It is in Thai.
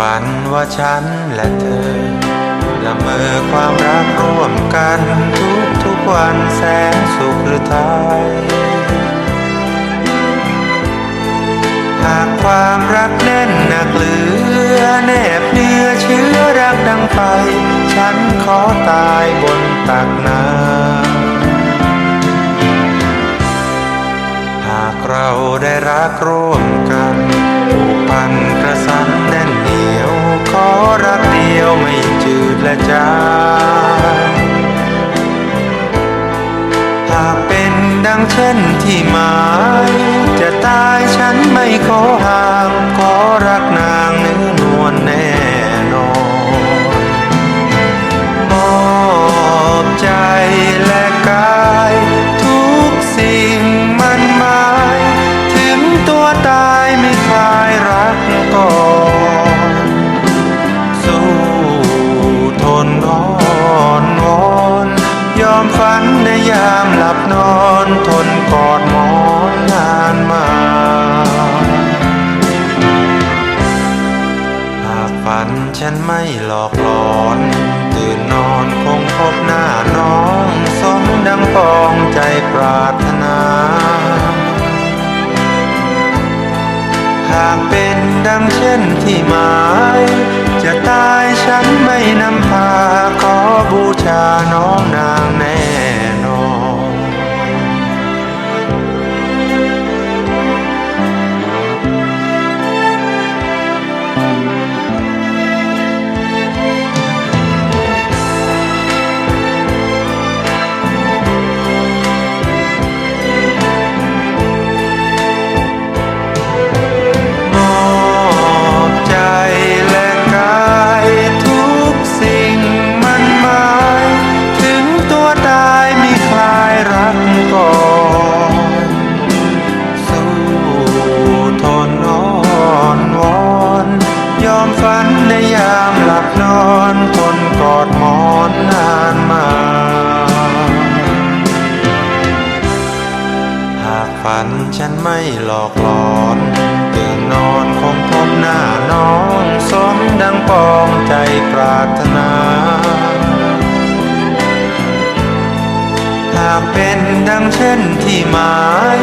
ฝันว่าฉันและเธอละเมอความรักร่วมกันทุกทุกวันแสนสุขหรือไทยหากความรักแน่นหนักเหลือแนบเนื้อเชื้อรักดังไฟฉันขอตายบนตักน้ำหากเราได้รักร่วมกันผูกพันกระสันแน่น รักเดียวไม่จืดและจางหากเป็นดังเช่นที่หมาย จะตายฉันไม่ขอห่างขอรักนางเนื้อนวลแน่นอนมอบใจและกายทุกสิ่งมันหมาย ถึงตัวตายไม่คลายรักก่อน ฝันในยามหลับนอนทนกอดหมอนนานมา หากฝันฉันไม่หลอกหลอน ตื่นนอนคงพบหน้าน้องสมดังปองใจปรารถนา หากเป็นดังเช่นที่หมาย จะตายฉันไม่นำพาามหลับนอนทนกอดหมอนนานมา หากฝันฉันไม่หลอกหลอนตื่นนอนคงพบหน้าน้องสมดังปองใจปรารถนา หากเป็นดังเช่นที่หมาย